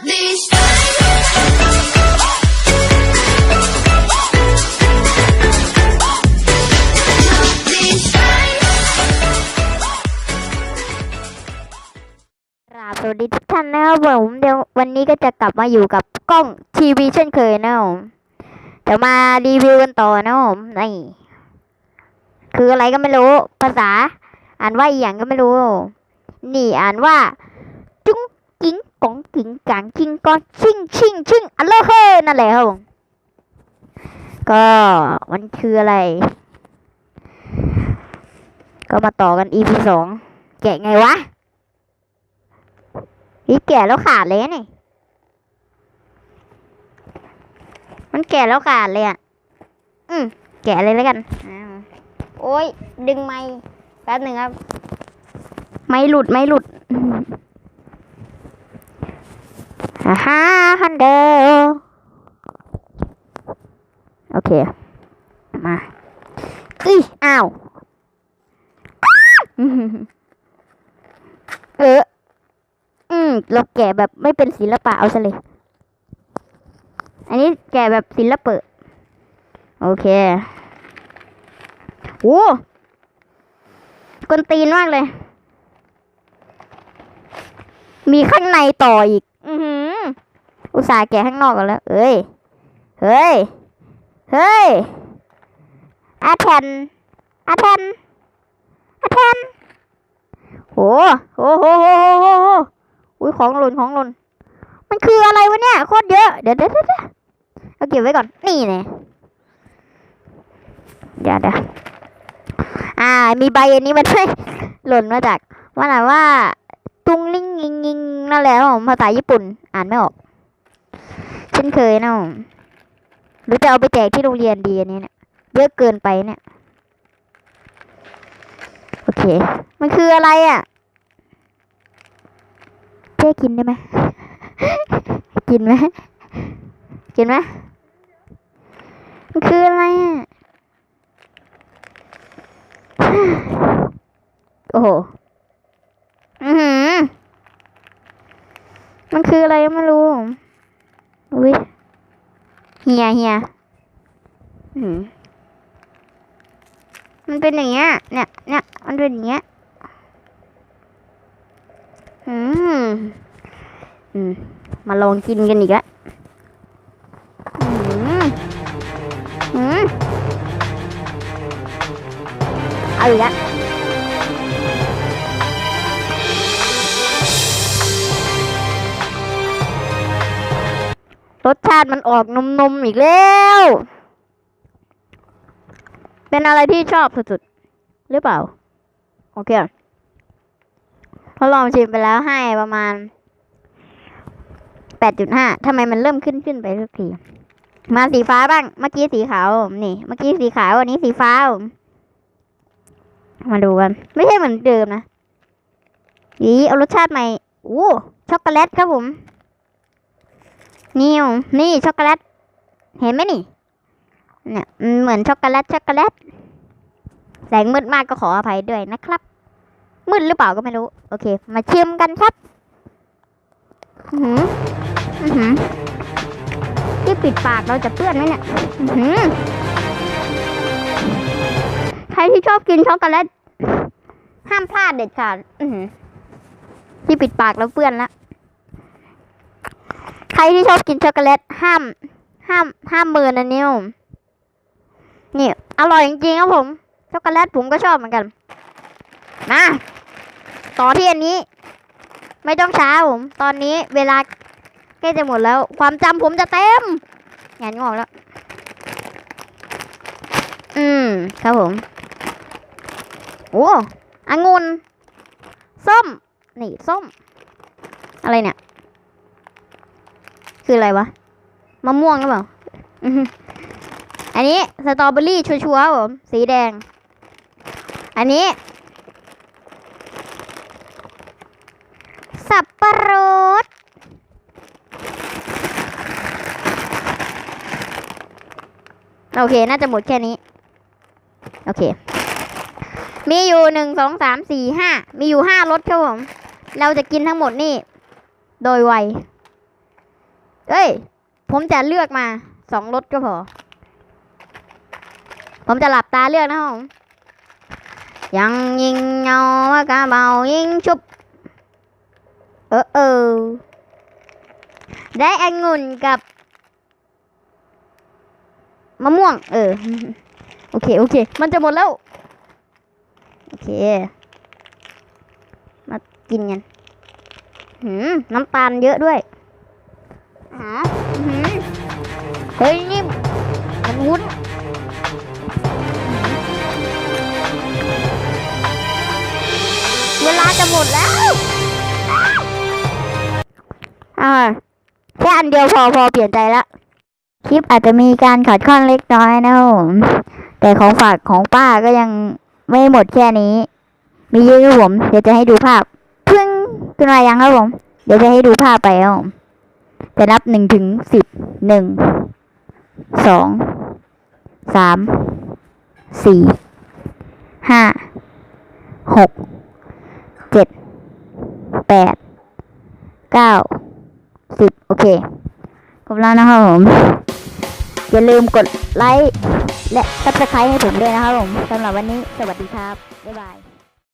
สวัสดีทุกท่านนะครับผมเดี๋ยววันนี้ก็จะกลับมาอยู่กับกล้องทีวีเช่นเคยนะครับผมเดี๋ยวมารีวิวกันต่อนะครับผมนี่คืออะไรก็ไม่รู้ ภาษา อ่านว่าอีหยังก็ไม่รู้ นี่อ่านว่า กงกองกิ้งกางกิ้งกอนชิงชิงชิงอัลเลอร์เฮนั่นแหละครับผมก็มันคืออะไร ก็มาต่อกัน EP สองแกะไงวะนี่แก่แล้วขาดเลยนี่มันแก่แล้วขาดเลยอะ อืมแก่เลยแล้วกัน โอ้ยดึงไม้แป๊บหนึ่งครับ ไม่หลุดไม่หลุด ฮ่าฮ่าฮันเดอร์โอเค มาอีอ้าวอ้าอื้ออเออ อืม เราแกะแบบไม่เป็นศิลปะเอาซะเลย อันนี้แกะแบบศิลปะ โอเคโอ้กนตีนมากเลย มีข้างในต่ออีก อือ อุตส่าห์แกะข้างนอกก่อนแล้ว เอ้ย เฮ้ย เฮ้ยอาแทนอาแทนอาแทนโหโหโหโหโหโหอุ้ยของหล่นของหล่น มันคืออะไรวะเนี่ยโคตรเยอะ เดี๋ยวเดี๋ยวเดี๋ยวเอาเก็บไว้ก่อน นี่เนี่ยเดี๋ยวเดี๋ยวอ่า มีใบอันนี้มาด้วยหล่นมาจากว่าไหนว่า ตุงลิงยิงยิงนั่นแหละผมภาษาญี่ปุ่น อ่านไม่ออก เช่นเคยเนะหรือจะเอาไปแจกที่โรงเรียนดีอันนี้เนี่ยเยอะเกินไปเนี่ยโอเค มันคืออะไรอะเจ๊กินได้ไหมกินไหมกินไหมมันคืออะไรอะโอ้โหอือหือมันคืออะไรไม่รู้ อุ้ยเฮียเฮียอืมมันเป็นอย่างเงี้ย เนี่ยเนี่ยมันเป็นอย่างเงี้ย อืม อืม มาลองกินกันอีกแล้วอืมอืมเอาอีกแล้ว รสชาติมันออกนมๆอีกแล้ว เป็นอะไรที่ชอบสุดๆ หรือเปล่า โอเคพอลองชิมไปแล้วให้ประมาณแปดจุดห้าทำไมมันเริ่มขึ้นขึ้นไปทุกที มาสีฟ้าบ้าง เมื่อกี้สีขาว นี่ เมื่อกี้สีขาว วันนี้สีฟ้า มาดูกัน ไม่ใช่เหมือนเดิมนะ อีเอารสชาติใหม่ โอ้ ช็อกโกแลตครับผม นี่นี่ช็อกโกแลต เห็นไหมนี่ เนี่ยเหมือนช็อกโกแลตช็อกโกแลต แสงมืดมากก็ขออภัยด้วยนะครับ มืดหรือเปล่าก็ไม่รู้ โอเค มาชิมกันครับ อือหืออือหือที่ปิดปากเราจะเปื้อนไหมเนี่ย อือหือใครที่ชอบกินช็อกโกแลตห้ามพลาดเด็ดขาดอือหือที่ปิดปากเราเปื้อนละ รที่ชอบกินช็อกโกแลตห้าม ห้ามห้ามมือนะนี่ยผมนี่อร่อยจริงๆครับผมช็อกโกแลตผมก็ชอบเหมือนกันมาต่อที่อันนี้ ไม่ต้องช้าผม ตอนนี้เวลาใกล้จะหมดแล้ว ความจำผมจะเต็มงานงอกแล้ว อืม ครับผม โอ้องุ่นส้ม นี่ ส้ม อะไรเนี่ย คืออะไรวะ มะม่วงหรือเปล่าอือหืออันนี้สตรอเบอรี่ชัวร์ๆครับผม สีแดง อันนี้ สับปะรด โอเค น่าจะหมดแค่นี้ โอเค มีอยู่หนึ่งสองสามสี่ห้า มีอยู่ห้ารสครับผม เราจะกินทั้งหมดนี่ โดยไว เอ้ย ผมจะเลือกมาสองรถก็พอ ผมจะหลับตาเลือกนะครับผม ยังยิงเงาว่ากระเบายิงชุบ เออเออ ได้องุ่นกับมะม่วง เออ โอเค โอเค มันจะหมดแล้ว โอเค มากินกัน หืม น้ำตาลเยอะด้วย หาเฮ้ยนี่มันวุ้นเวลาจะหมดแล้วอ่าแค่อันเดียวพอพอเปลี่ยนใจละคลิปอาจจะมีการขัดข้องเล็กน้อยนะครับผมแต่ของฝากของป้าก็ยังไม่หมดแค่นี้ มีเยอะครับผม เดี๋ยวจะให้ดูภาพเพิ่งขึ้นมายังครับผม เดี๋ยวจะให้ดูภาพไปครับผม จะนับหนึ่งถึงสิบหนึ่งสองสามสี่ห้าหกเจ็ดแปดเก้าสิบโอเคครบแล้วนะครับผม อย่าลืมกดไลค์และ subscribe ให้ผมด้วยนะครับผมสำหรับวันนี้สวัสดีครับ บ๊ายบาย